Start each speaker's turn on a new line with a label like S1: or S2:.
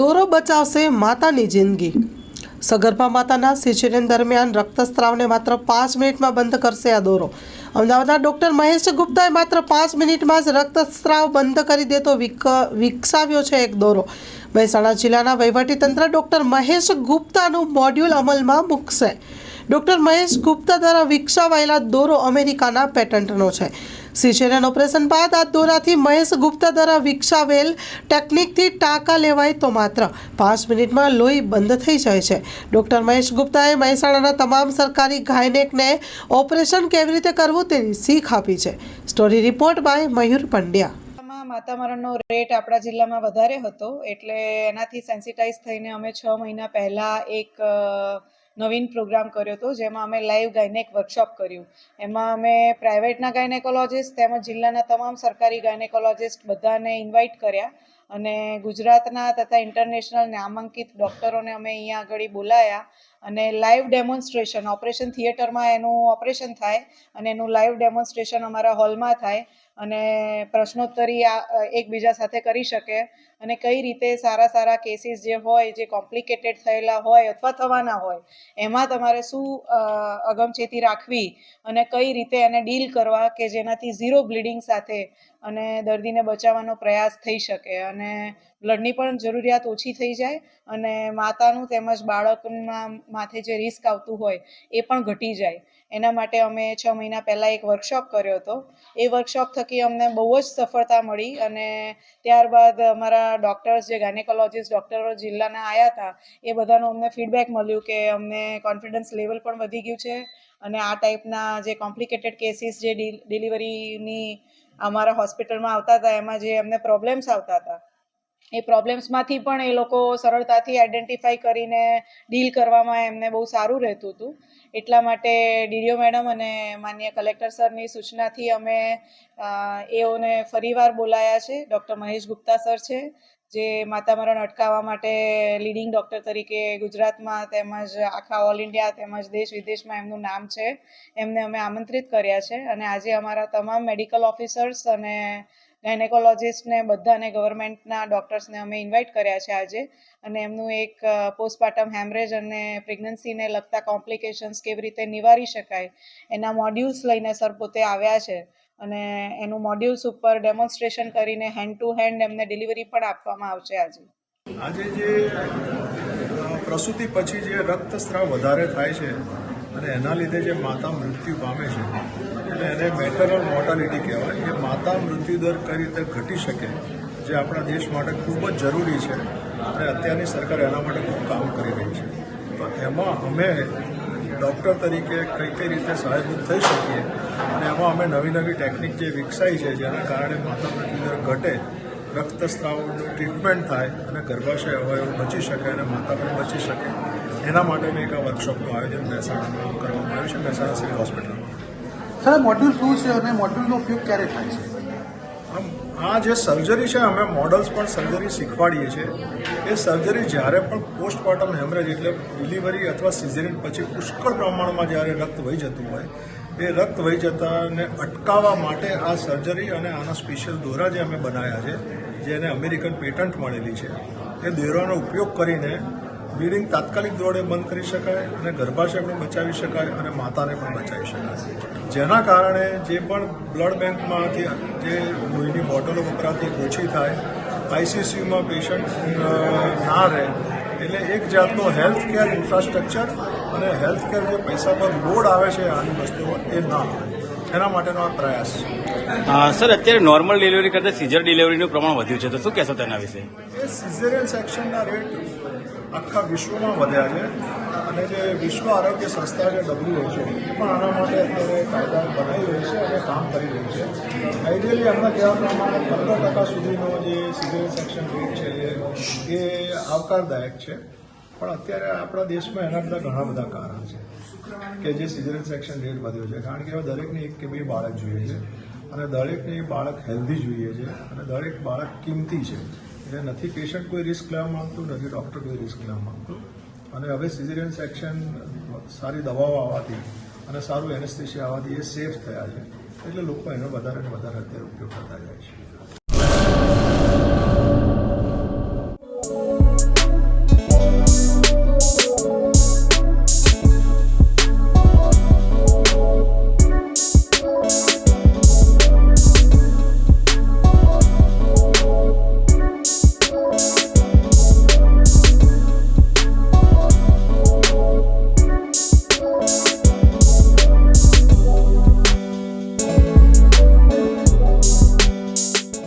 S1: દોરો બચાવશે માતાની જિંદગી. સગર્ભા માતાના સિઝેરિયન દરમિયાન રક્તસ્રાવને માત્ર પાંચ મિનિટમાં બંધ કરશે આ દોરો. અમદાવાદના ડૉક્ટર મહેશ ગુપ્તાએ માત્ર પાંચ મિનિટમાં જ રક્તસ્રાવ બંધ કરી દેતો વિક, વિકસાવ્યો છે એક દોરો. મહેસાણા જિલ્લાના વહીવટીતંત્ર ડૉક્ટર મહેશ ગુપ્તાનું મોડ્યુલ અમલમાં મૂકશે. ડૉક્ટર મહેશ ગુપ્તા દ્વારા વિકસાવાયેલા દોરો અમેરિકાના પેટન્ટનો છે. સિઝેરિયન ઓપરેશન બાદ આ દોરાથી મહેશ ગુપ્તા દ્વારા વિકસાવેલ ટેકનિકથી ટાંકા લેવાય તો માત્ર પાંચ મિનિટમાં લોહી બંધ થઈ જાય છે. ડૉક્ટર મહેશ ગુપ્તાએ મહેસાણાના તમામ સરકારી ગાયનેકને ઓપરેશન કેવી રીતે કરવું તેની શીખ આપી છે. Story report by Mayur Pandya.
S2: માતા મરણનો રેટ આપણા જિલ્લામાં વધારે હતો, એટલે એનાથી સેન્સિટાઈઝ થઈને અમે છ મહિના પહેલાં એક નવીન પ્રોગ્રામ કર્યો હતો, જેમાં અમે લાઈવ ગાયનેક વર્કશોપ કર્યું. એમાં અમે પ્રાઇવેટના ગાયનેકોલોજીસ્ટ તેમજ જિલ્લાના તમામ સરકારી ગાયનેકોલોજીસ્ટ બધાને ઇન્વાઇટ કર્યા અને ગુજરાતના તથા ઇન્ટરનેશનલ નામાંકિત ડૉક્ટરોને અમે અહીંયા આગળ બોલાયા અને લાઈવ ડેમોન્સ્ટ્રેશન ઓપરેશન થિયેટરમાં એનું ઓપરેશન થાય અને એનું લાઈવ ડેમોન્સ્ટ્રેશન અમારા હોલમાં થાય અને પ્રશ્નોત્તરી આ એકબીજા સાથે કરી શકે. અને કઈ રીતે સારા સારા કેસીસ જે હોય, જે કોમ્પ્લિકેટેડ થયેલા હોય અથવા થવાના હોય, એમાં તમારે શું અગમચેતી રાખવી અને કઈ રીતે એને ડીલ કરવા કે જેનાથી ઝીરો બ્લીડિંગ સાથે અને દર્દીને બચાવવાનો પ્રયાસ થઈ શકે. અને બ્લડની પણ જરૂરિયાત ઓછી થઈ જાય અને માતાનું તેમજ બાળકના માથે જે રિસ્ક આવતું હોય એ પણ ઘટી જાય. એના માટે અમે છ મહિના પહેલાં એક વર્કશોપ કર્યો હતો. એ વર્કશોપ થકી અમને બહુ જ સફળતા મળી અને ત્યારબાદ અમારા ડૉક્ટર્સ જે ગાયનેકોલોજીસ્ટ ડૉક્ટરો જિલ્લાના આવ્યા હતા, એ બધાનું અમને ફીડબેક મળ્યું કે અમને કોન્ફિડન્સ લેવલ પણ વધી ગયું છે અને આ ટાઈપના જે કોમ્પ્લિકેટેડ કેસીસ જે ડિલિવરીની અમારા હોસ્પિટલમાં આવતા હતા, એમાં જે અમને પ્રોબ્લેમ્સ આવતા હતા એ પ્રોબ્લેમ્સમાંથી પણ એ લોકો સરળતાથી આઈડેન્ટિફાઈ કરીને ડીલ કરવામાં એમને બહુ સારું રહેતું હતું. એટલા માટે ડીડીઓ મેડમ અને માન્ય કલેક્ટર સરની સૂચનાથી અમે એઓને ફરીવાર બોલાયા છે. ડૉક્ટર મહેશ ગુપ્તા સર છે, જે માતા મરણ અટકાવવા માટે લીડિંગ ડૉક્ટર તરીકે ગુજરાતમાં તેમજ આખા ઓલ ઇન્ડિયા તેમજ દેશ વિદેશમાં એમનું નામ છે. એમને અમે આમંત્રિત કર્યા છે અને આજે અમારા તમામ મેડિકલ ઓફિસર્સ અને ગાયનેકોલોજીસ્ટને બધાને ગવર્મેન્ટના ડૉક્ટર્સને અમે ઇન્વાઇટ કર્યા છે આજે. અને એમનું એક પોસ્ટપાર્ટમ હેમરેજ અને પ્રેગ્નન્સીને લગતા કોમ્પ્લિકેશન્સ કેવી રીતે નિવારી શકાય, એના મોડ્યુલ્સ લઈને સર પોતે આવ્યા છે. અને એનું મોડ્યુલ્સ ઉપર ડેમોન્સ્ટ્રેશન કરીને હેન્ડ ટુ હેન્ડ એમને ડિલિવરી પણ આપવામાં આવશે આજે.
S3: આજે જે પ્રસૂતિ પછી જે રક્તસ્રાવ વધારે થાય છે અને એના લીધે જે માતા મૃત્યુ પામે છે એને મેટરલ મોર્ટાલિટી કહેવાય, એ માતા મૃત્યુદર કઈ રીતે ઘટી શકે, જે આપણા દેશ માટે ખૂબ જ જરૂરી છે. અને અત્યારની સરકાર એના માટે ખૂબ કામ કરી રહી છે. તો એમાં અમે ડૉક્ટર તરીકે કઈ કઈ રીતે સહાયભૂત થઈ શકીએ, અને એમાં અમે નવી નવી ટેકનિક જે વિકસાઈ છે, જેના કારણે માતા મૃત્યુ દર ઘટે, રક્તસ્રાવનું ટ્રીટમેન્ટ થાય, અને ગર્ભાશય અવયવ બચી શકે અને માતા પણ બચી શકે. એના માટે મેં એક વર્કશોપનું આયોજન મહેસાણામાં કરવામાં આવ્યું છે, મહેસાણા સિવિલ હોસ્પિટલમાં
S4: સર મોડ્યુલ શું છે અને મોડ્યુલનો ઉપયોગ ક્યારે થાય છે?
S3: આ જે સર્જરી છે, અમે મોડલ્સ પણ સર્જરી શીખવાડીએ છીએ. એ સર્જરી જ્યારે પણ પોસ્ટમોર્ટમ હેમરેજ એટલે ડિલિવરી અથવા સિઝરીન પછી પુષ્કળ પ્રમાણમાં જ્યારે રક્ત વહી જતું હોય, એ રક્ત વહી જતાને અટકાવવા માટે આ સર્જરી અને આના સ્પેશિયલ દોરા જે અમે બનાવ્યા છે, જેને અમેરિકન પેટન્ટ મળેલી છે, એ દોરાનો ઉપયોગ કરીને બ્લીડિંગ તાત્કાલિક દોડે બંધ કરી શકાય અને ગર્ભાશય પણ બચાવી શકાય અને માતાને પણ બચાવી શકાય. જેના કારણે જે પણ બ્લડ બેંકમાંથી જે લોહીની બોટલો વપરાતી ઓછી થાય આઈસીસીયુમાં પેશન્ટ ના રહે, એટલે એક જાતનો હેલ્થ કેર ઇન્ફ્રાસ્ટ્રક્ચર અને હેલ્થ કેર જે પૈસા પર લોડ આવે છે આની વસ્તુઓ એ ના આવે એના માટેનો આ પ્રયાસ?
S5: સર અત્યારે નોર્મલ ડિલિવરી કરતાં સીઝર ડિલિવરીનું પ્રમાણ વધ્યું છે. તો શું કહેશો તેના વિશે?
S3: એ સિઝેરિયન સેક્શનના રેટ આખા વિશ્વમાં વધ્યા છે. અને જે વિશ્વ આરોગ્ય સંસ્થા છે ડબ્લ્યુએચઓ એ પણ આના માટે અત્યારે કાયદા બનાવી રહી છે અને કામ કરી રહ્યું છે. આઈડિયલી એમના કહેવા પ્રમાણે પંદર ટકા સુધીનો જે સિઝેરિયન સેક્શન રેટ છે એ આવકારદાયક છે. પણ અત્યારે આપણા દેશમાં એના બધા ઘણા બધા કારણ છે. કે જે સિઝેરિયન સેક્શન રેટ વધ્યો છે. કારણ કે હવે દરેકને એક કે બે બાળક જોઈએ છે અને દરેકને એ બાળક હેલ્ધી જોઈએ છે અને દરેક બાળક કિંમતી છે. એટલે નથી પેશન્ટ કોઈ રિસ્ક લેવા માંગતું, નથી ડૉક્ટર કોઈ રિસ્ક લેવા માંગતું. અને હવે સિઝેરિયન સેક્શન સારી દવાઓ આવવાથી અને સારું એનેસ્થેશિયા આવવાથી એ સેફ થયા છે. એટલે લોકો એનો વધારે ને વધારે અત્યારે ઉપયોગ કરતા જાય છે.